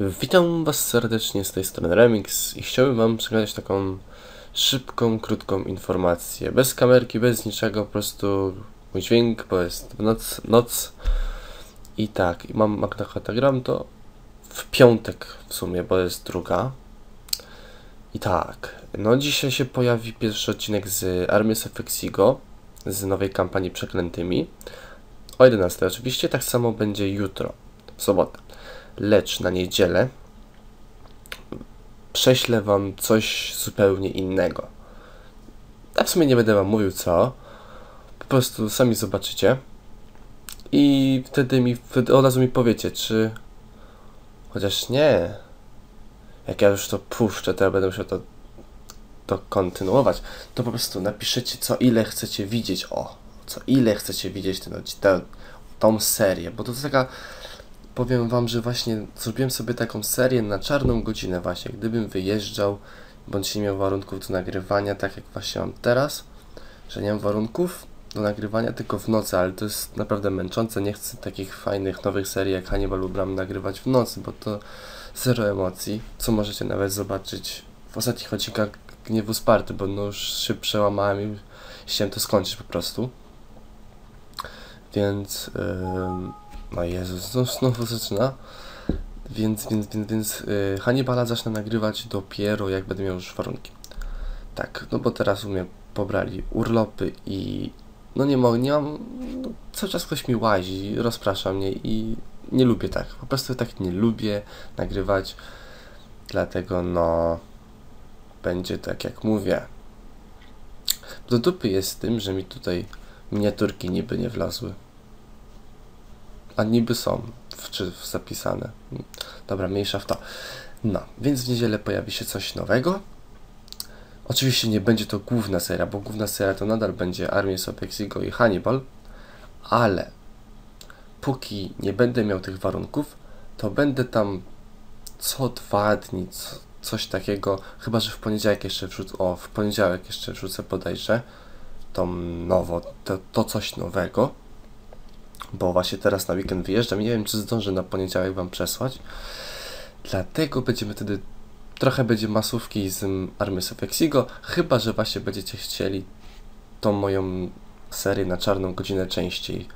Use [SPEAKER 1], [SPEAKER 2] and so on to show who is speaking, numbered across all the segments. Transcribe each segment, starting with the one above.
[SPEAKER 1] Witam Was serdecznie z tej strony Remix i chciałbym Wam przekazać taką szybką, krótką informację. Bez kamerki, bez niczego, po prostu mój dźwięk, bo jest noc, noc. I tak, i mam Magna Carta, gram to w piątek w sumie, bo jest druga. I tak, no dzisiaj się pojawi pierwszy odcinek z Armies of Exigo, z nowej kampanii Przeklętymi. O 11 oczywiście, tak samo będzie jutro, w sobotę lecz na niedzielę prześlę Wam coś zupełnie innego. Ja w sumie nie będę Wam mówił co, po prostu sami zobaczycie. I wtedy mi wtedy od razu mi powiecie, czy chociaż nie, jak ja już to puszczę, to ja będę musiał to, to kontynuować, to po prostu napiszecie, co ile chcecie widzieć, o, co ile chcecie widzieć ten, tę, tą serię, bo to jest taka powiem Wam, że właśnie zrobiłem sobie taką serię na czarną godzinę właśnie, gdybym wyjeżdżał, bądź nie miał warunków do nagrywania, tak jak właśnie mam teraz, że nie mam warunków do nagrywania tylko w nocy, ale to jest naprawdę męczące, nie chcę takich fajnych nowych serii jak Hannibal Ubram nagrywać w nocy, bo to zero emocji, co możecie nawet zobaczyć w ostatnich odcinkach Gniewu Sparty, bo no już się przełamałem i chciałem to skończyć po prostu. Więc... Yy no Jezus, to znowu zaczyna. Więc, więc, więc, więc yy, Hannibala zacznę nagrywać dopiero jak będę miał już warunki. Tak, no bo teraz u mnie pobrali urlopy i no nie mogę, nie mam, no, cały czas ktoś mi łazi, rozprasza mnie i nie lubię tak, po prostu tak nie lubię nagrywać, dlatego no będzie tak jak mówię. Do dupy jest z tym, że mi tutaj miniaturki niby nie wlazły. A niby są w, czy zapisane. Dobra, mniejsza w to. No, więc w niedzielę pojawi się coś nowego. Oczywiście nie będzie to główna seria, bo główna seria to nadal będzie Armies of Exigo i Hannibal, ale póki nie będę miał tych warunków, to będę tam co dwa dni, co, coś takiego, chyba że w poniedziałek jeszcze wrzucę, o, w poniedziałek jeszcze wrzucę podejrzę, to nowo, to, to coś nowego bo właśnie teraz na weekend wyjeżdżam i nie wiem, czy zdążę na poniedziałek Wam przesłać. Dlatego będziemy wtedy, trochę będzie masówki z Army of Exigo, chyba, że właśnie będziecie chcieli tą moją serię na czarną godzinę częściej,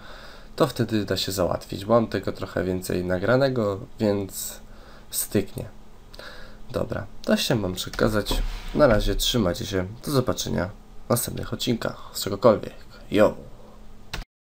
[SPEAKER 1] to wtedy da się załatwić. Mam tego trochę więcej nagranego, więc styknie. Dobra, to się mam przekazać. Na razie trzymajcie się. Do zobaczenia w następnych odcinkach z czegokolwiek. Yo!